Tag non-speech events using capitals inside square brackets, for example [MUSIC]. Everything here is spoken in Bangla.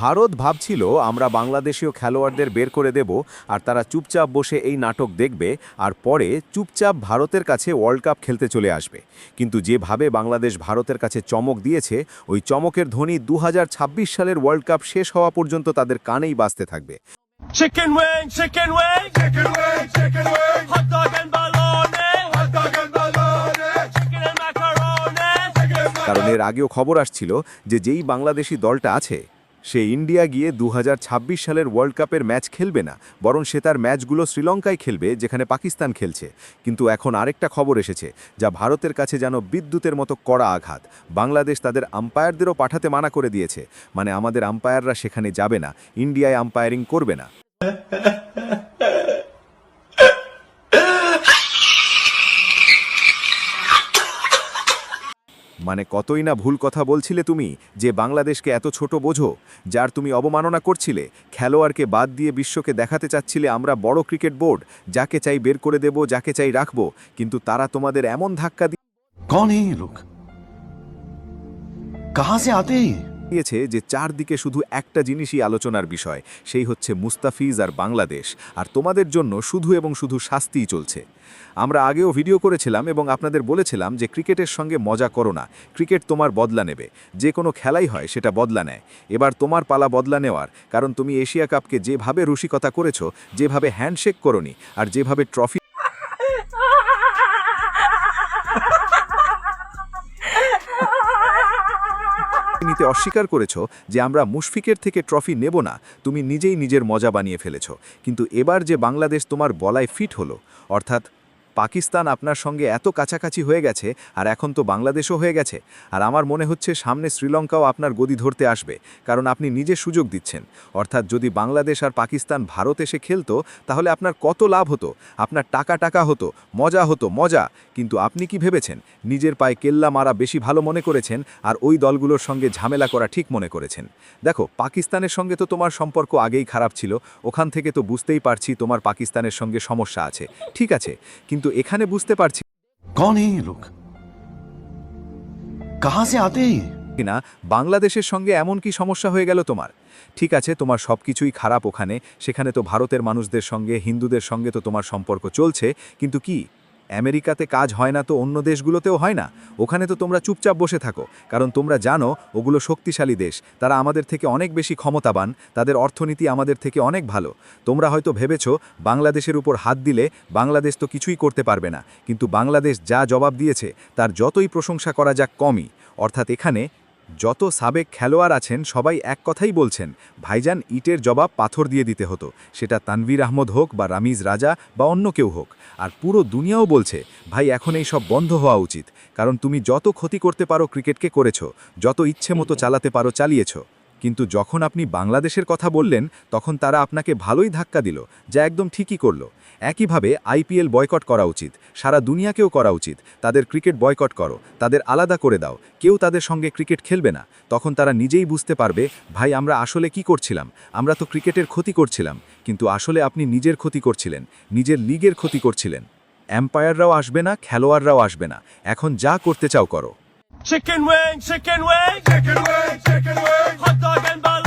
ভারত ভাবছিল আমরা বাংলাদেশীয় খেলোয়াড়দের বের করে দেব আর তারা চুপচাপ বসে এই নাটক দেখবে আর পরে চুপচাপ ভারতের কাছে ওয়ার্ল্ড কাপ খেলতে চলে আসবে। কিন্তু যেভাবে বাংলাদেশ ভারতের কাছে চমক দিয়েছে ওই চমকের ধ্বনি দু হাজার ছাব্বিশ সালের ওয়ার্ল্ড কাপ শেষ হওয়া পর্যন্ত তাদের কানেই বাজতে থাকবে। Chicken wing, chicken wing, Chicken wing, chicken wing, hot dog and bologna, hot dog and bologna, chicken and macaroni. কারণ এর আগেও খবর আসছিল যে যেই বাংলাদেশি দলটা আছে সে ইন্ডিয়া গিয়ে দু হাজার ছাব্বিশ সালের ওয়ার্ল্ড কাপের ম্যাচ খেলবে না, বরং সে তার ম্যাচগুলো শ্রীলঙ্কায় খেলবে, যেখানে পাকিস্তান খেলছে। কিন্তু এখন আরেকটা খবর এসেছে, যা ভারতের কাছে যেন বিদ্যুতের মতো কড়া আঘাত। বাংলাদেশ তাদের আম্পায়ারদেরও পাঠাতে মানা করে দিয়েছে। মানে আমাদের আম্পায়াররা সেখানে যাবে না, ইন্ডিয়ায় আম্পায়ারিং করবে না। [LAUGHS] মানে কতই না ভুল কথা বলছিলে তুমি যে বাংলাদেশকে এত ছোট বোঝো, যার তুমি অবমাননা করছিলে, খেলোয়াড়কে বাদ দিয়ে বিশ্বকে দেখাতে চাচ্ছিলে আমরা বড় ক্রিকেট বোর্ড, যাকে চাই বের করে দেব, যাকে চাই রাখব, কিন্তু তারা তোমাদের এমন ধাক্কা দিয়ে কন লোক? কাহা সে আতে? দিয়েছে যে চারদিকে শুধু একটা জিনিসই আলোচনার বিষয়, সেই হচ্ছে মুস্তাফিজ আর বাংলাদেশ। আর তোমাদের জন্য শুধু এবং শুধু শাস্তিই চলছে। আমরা আগেও ভিডিও করেছিলাম এবং আপনাদের বলেছিলাম যে ক্রিকেটের সঙ্গে মজা করো না। ক্রিকেট তোমার বদলা নেবে। যে কোনো খেলাই হয়, সেটা বদলা নেয়। এবার তোমার পালা বদলা নেওয়ার, কারণ তুমি এশিয়া কাপকে যেভাবে রসিকতা করেছ, যেভাবে হ্যান্ডশেক করনি, আর যেভাবে ট্রফি নিতে অস্বীকার করেছ যে আমরা মুশফিকের থেকে ট্রফি নেব না, তুমি নিজেই নিজের মজা বানিয়ে ফেলেছ। কিন্তু এবার যে বাংলাদেশ তোমার বলায় ফিট হলো, অর্থাৎ পাকিস্তান আপনার সঙ্গে এত কাছাকাছি হয়ে গেছে আর এখন তো বাংলাদেশও হয়ে গেছে। আর আমার মনে হচ্ছে সামনে শ্রীলঙ্কাও আপনার গদি ধরতে আসবে, কারণ আপনি নিজে সুযোগ দিচ্ছেন। অর্থাৎ যদি বাংলাদেশ আর পাকিস্তান ভারত এসে খেলতো, তাহলে আপনার কত লাভ হতো? আপনার টাকা টাকা হতো, মজা হতো, মজা। কিন্তু আপনি কি ভেবেছেন? নিজের পায়ে কেল্লা মারা বেশি ভালো মনে করেছেন আর ওই দলগুলোর সঙ্গে ঝামেলা করা ঠিক মনে করেছেন। দেখো, পাকিস্তানের সঙ্গে তো তোমার সম্পর্ক আগেই খারাপ ছিল, ওখান থেকে তো বুঝতেই পারছি তোমার পাকিস্তানের সঙ্গে সমস্যা আছে। ঠিক আছে, কিন্তু কিন্তু এখানে বুঝতে পারছি কন এই লোক আতে না বাংলাদেশের সঙ্গে এমন কি সমস্যা হয়ে গেল তোমার? ঠিক আছে তোমার সব কিছুই খারাপ ওখানে সেখানে তো ভারতের মানুষদের সঙ্গে হিন্দুদের সঙ্গে তো তোমার সম্পর্ক চলছে কিন্তু কি? আমেরিকাতে কাজ হয় না তো অন্য দেশগুলোতেও হয় না? ওখানে তো তোমরা চুপচাপ বসে থাকো। কারণ তোমরা জানো, ওগুলো শক্তিশালী দেশ। তারা আমাদের থেকে অনেক বেশি ক্ষমতাবান। তাদের অর্থনীতি আমাদের থেকে অনেক ভালো। তোমরা হয়তো ভেবেছো, বাংলাদেশের উপর হাত দিলে বাংলাদেশ তো কিছুই করতে পারবে না। কিন্তু বাংলাদেশ যা জবাব দিয়েছে, তার যতই প্রশংসা করা যাক কমই। অর্থাৎ এখানে যত সাবেক খেলোয়াড় আছেন, সবাই এক কথাই বলছেন, ভাইজান ইটের জবাব পাথর দিয়ে দিতে হতো। সেটা তানভীর আহমদ হোক বা রামিজ রাজা বা অন্য কেউ হোক। আর পুরো দুনিয়াও বলছে, ভাই, এখন এই সব বন্ধ হওয়া উচিত। কারণ তুমি যত ক্ষতি করতে পারো, ক্রিকেটকে করেছ, যত ইচ্ছে মতো চালাতে পারো, চালিয়েছো। কিন্তু যখন আপনি বাংলাদেশের কথা বললেন, তখন তারা আপনাকে ভালোই ধাক্কা দিল, যা একদম ঠিকই করল। একইভাবে আইপিএল বয়কট করা উচিত, সারা দুনিয়াকেও করা উচিত, তাদের ক্রিকেট বয়কট করো, তাদের আলাদা করে দাও, কেউ তাদের সঙ্গে ক্রিকেট খেলবে না। তখন তারা নিজেই বুঝতে পারবে, ভাই, আমরা আসলে কি করছিলাম? আমরা তো ক্রিকেটের ক্ষতি করছিলাম, কিন্তু আসলে আপনি নিজের ক্ষতি করছিলেন, নিজের লিগের ক্ষতি করছিলেন। এম্পায়াররাও আসবে না, খেলোয়াড়রাও আসবে না। এখন যা করতে চাও করো। Chicken wing, chicken wing, chicken wing, chicken wing, hot dog and bologna.